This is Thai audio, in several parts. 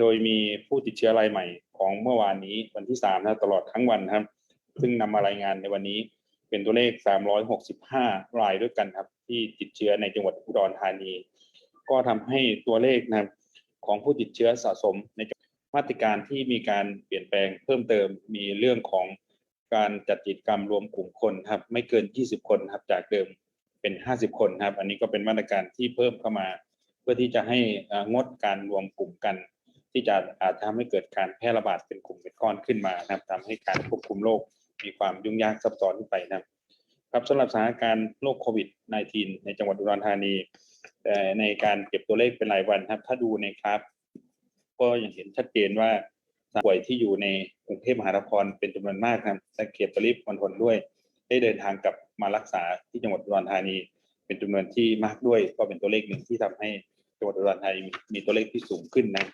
โดยมีผู้ติดเชื้อรายใหม่ของเมื่อวานนี้วันที่3นะตลอดทั้งวันครับ ซึ่งนำมารายงานในวันนี้เป็นตัวเลข 365 รายด้วยกันครับ ที่ติดเชื้อในจังหวัดอุดรธานี ก็ทำให้ตัวเลขนะครับของผู้ติดเชื้อสะสมในมาตรการที่มีการเปลี่ยนแปลงเพิ่มเติมมีเรื่องของการจัดกิจกรรมรวมกลุ่มคนครับ ไม่เกิน 20 คนครับจากเดิมเป็น 50 คนครับ อันนี้ก็เป็นมาตรการที่เพิ่มเข้ามา เพื่อที่จะให้งดการรวมกลุ่มกัน ที่จะอาจทำให้เกิดการแพร่ระบาดเป็นกลุ่มเป็นก้อนขึ้นมานะครับทำให้การควบคุมโรคมีความยุ่งยากซับซ้อนขึ้นไปนะครับครับสำหรับสถานการณ์โรคโควิด -19 ในจังหวัดอุดรธานีแต่ในการเก็บตัวเลขเป็นรายวันครับ ถ้าดูในกราฟก็ยังเห็นชัดเจนว่าผู้ป่วยที่อยู่ในกรุงเทพมหานครเป็นจำนวนมากครับและเขตปริมณฑลด้วย ได้เดินทางกลับมารักษาที่จังหวัดอุดรธานี เป็นจำนวนที่มากด้วย ก็เป็นตัวเลขหนึ่งที่ทำให้จังหวัดอุดรธานีมีตัวเลขที่สูงขึ้นนะ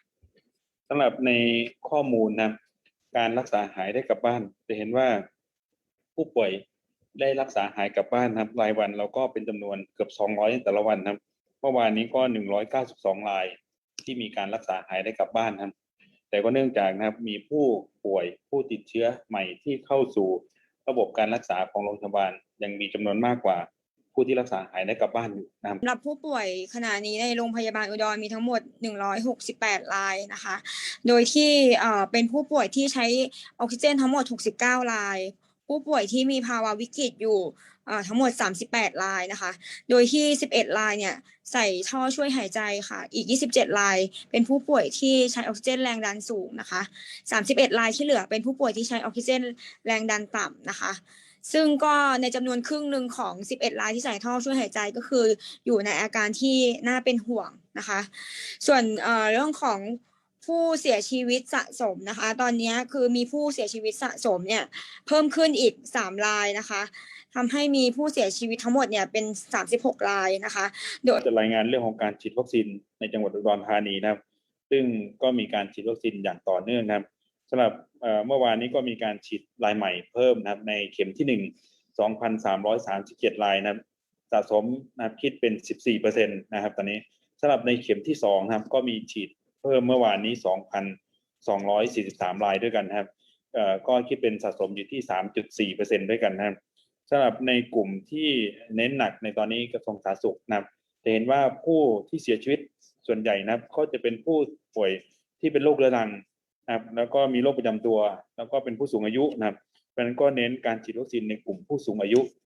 สำหรับในข้อมูลนะการรักษาหายได้กลับบ้าน จะเห็นว่าผู้ป่วยได้รักษาหายกลับบ้านนะครับรายวันเราก็เป็นจำนวนเกือบ 200 แต่ละวันนะครับเมื่อวานนี้ก็ 192 รายที่มีการรักษาหายได้กลับบ้านนะครับ แต่ก็เนื่องจากนะครับมีผู้ป่วยผู้ติดเชื้อใหม่ที่เข้าสู่ระบบการรักษาของโรงพยาบาลยังมีจำนวนมากกว่า ผู้ที่รักษาหายได้กลับบ้านอยู่นะครับสำหรับผู้ป่วยขณะนี้ในโรงพยาบาลอุดรมีทั้งหมด 168 รายนะคะ โดยที่เป็นผู้ป่วยที่ใช้ออกซิเจนทั้งหมด 69 ราย ผู้ป่วยที่มีภาวะวิกฤตอยู่ทั้งหมด 38 รายนะคะ โดยที่ 11 รายเนี่ยใส่ท่อช่วยหายใจค่ะ อีก 27 ราย เป็นผู้ป่วยที่ใช้ออกซิเจนแรงดันสูงนะคะ 31 รายที่เหลือเป็นผู้ป่วยที่ใช้ออกซิเจนแรงดันต่ำนะคะ ซึ่งก็ในจำนวนครึ่งหนึ่งของ 11 รายที่ใส่ท่อช่วยหายใจก็คืออยู่ในอาการที่น่าเป็นห่วงนะคะ ส่วนเรื่องของผู้เสียชีวิตสะสมนะคะ ตอนนี้คือมีผู้เสียชีวิตสะสมเนี่ยเพิ่มขึ้นอีก 3 รายนะคะทำให้มีผู้เสียชีวิตทั้งหมดเนี่ยเป็น 36 รายนะคะ โดยจะรายงานเรื่องของการฉีดวัคซีนในจังหวัดอุดรธานีนะครับ ซึ่งก็มีการฉีดวัคซีนอย่างต่อเนื่องนะครับ สำหรับเมื่อวานนี้ก็มีการฉีดรายใหม่เพิ่มนะครับ ในเข็มที่หนึ่ง2,337รายนะครับสะสมนะครับคิดเป็น 14เปอร์เซ็นะครับ ตอนนี้สำหรับในเข็มที่สองนะครับ ก็มีฉีดเพิ่มเมื่อวานนี้ 2,243รายด้วยกันนะครับก็คิดเป็นสะสมอยู่ที่ 3.4เปอร์เซ็นต์ด้วยกันนะครับสำหรับในกลุ่มที่เน้นหนักในตอนนี้กระทรวงสาธารณสุขนะครับจะเห็นว่าผู้ที่เสียชีวิตส่วนใหญ่นะครับ ก็จะเป็นผู้ป่วยที่เป็นโรคเรื้อรัง นะครับแล้วก็มีโรคประจำตัว แล้วก็เป็นผู้สูงอายุนะครับเพราะฉะนั้นก็เน้นการฉีดวัคซีนในกลุ่มผู้สูงอายุ